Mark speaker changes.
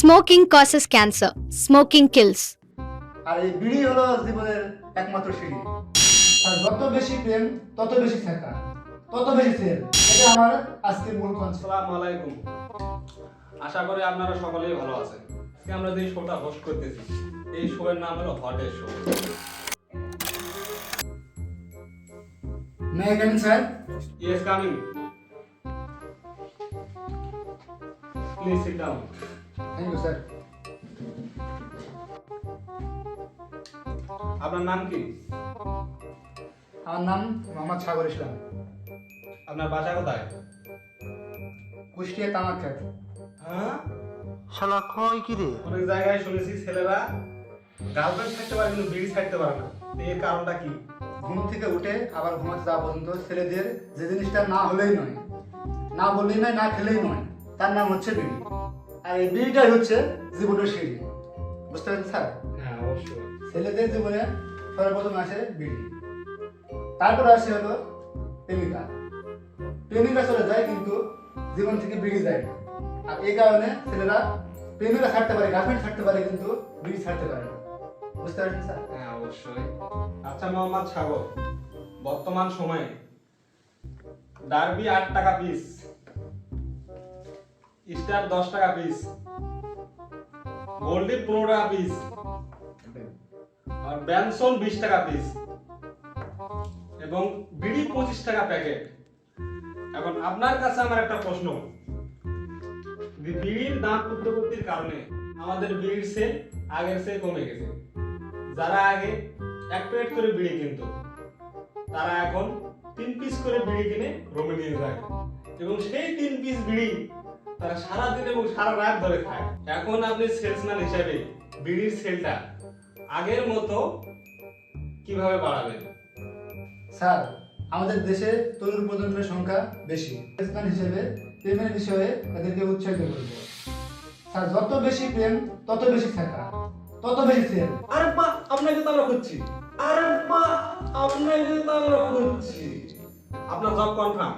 Speaker 1: Smoking causes cancer. Smoking kills.
Speaker 2: আর এই বিড়ি হলো জীবনের একমাত্র সিঁড়ি। আর যত বেশি প্রেম তত বেশি শেখা তত বেশি সেল। এটা আমার আজকের মূল কনসেপ্ট
Speaker 3: আসসালামু আলাইকুম। আশা করি আপনারা সকলেই ভালো আছেন। আজকে আমরা যে শোটা হোস্ট করতেছি এই শো এর নাম হলো hot show
Speaker 2: may sir
Speaker 3: yes coming please sit down
Speaker 2: thank you sir
Speaker 3: আপনার নাম কি?
Speaker 2: আমার নাম মোহাম্মদ সাগর ইসলাম।
Speaker 3: আপনার বাসা কোথায়?
Speaker 2: কুষ্টিয়া তামাক খেত
Speaker 3: হ্যাঁ?
Speaker 4: শালা কয় কি রে?
Speaker 3: অনেক জায়গায় শুনেছি ছেলেরা গার্লফ্রেন্ড থাকতে পারে কিন্তু বিড়ি ছাড়তে পারে না। এর কারণটা কি?
Speaker 2: ঘুম থেকে উঠে আবার ঘুমাতে যাওয়া পর্যন্ত ছেলেদের যে জিনিসটা না হলেই নয় না বললেই নয় না খেলেই নয় তার নাম হচ্ছে বিড়ি। আর এই বিড়িটাই হচ্ছে জীবনের সিঁড়ি। বুঝতে পারছেন স্যার?
Speaker 3: হ্যাঁ অবশ্যই।
Speaker 2: ছেলেদের জীবনে সর্বপ্রথম আসে বিড়ি। তারপর আসে হলো প্রেমিকা। প্রেমিকা চলে যায় কিন্তু জীবন থেকে বিড়ি যায় না। আর এই কারণে ছেলেরা প্রেমিকা ছাড়তে পারে গার্লফ্রেন্ড ছাড়তে পারে কিন্তু বিড়ি ছাড়তে পারে না। বুঝতে পারছেন স্যার?
Speaker 3: হ্যাঁ অবশ্যই। আচ্ছা মোহাম্মদ সাগর বর্তমান সময়ে ডার্বি আট টাকা পিস স্টার দশ টাকা পিস গোল্ডি পনেরো টাকা পিস আর ব্যানসন বিশ টাকা পিস এবং বিড়ি পঁচিশ টাকা প্যাকেট এখন আপনার কাছে আমার একটা প্রশ্ন। বিড়ির দাম উদ্যোগতির কারণে আমাদের বিড়ির সেল আগের চেয়ে কমে গেছে। যারা আগে এক প্লেট করে বিড়ি কিনতো, তারা এখন তিন পিস করে বিড়ি কিনে রোমে নিয়ে যায়। এবং সেই তিন পিস বিড়ি তারা সারা দিন এবং সারা রাত ধরে খায়। এখন আপনি সেলসম্যান হিসেবে বিড়ির সেলটা আগের মতো কীভাবে বাড়াবেন?
Speaker 2: স্যার আমাদের দেশে তরুণ প্রজন্মের সংখ্যা বেশি। বিজনেসম্যান হিসেবে প্রেমের বিষয়ে তাদেরকে উৎসাহিত করব। স্যার যত বেশি প্রেম তত বেশি থাকা। তত বেশি সেল
Speaker 3: আরে মা আপনাকে তো আমরা খুঁজছি। আরে মা আপনাকে তো আমরা খুঁজছি। আপনার জব কনফার্ম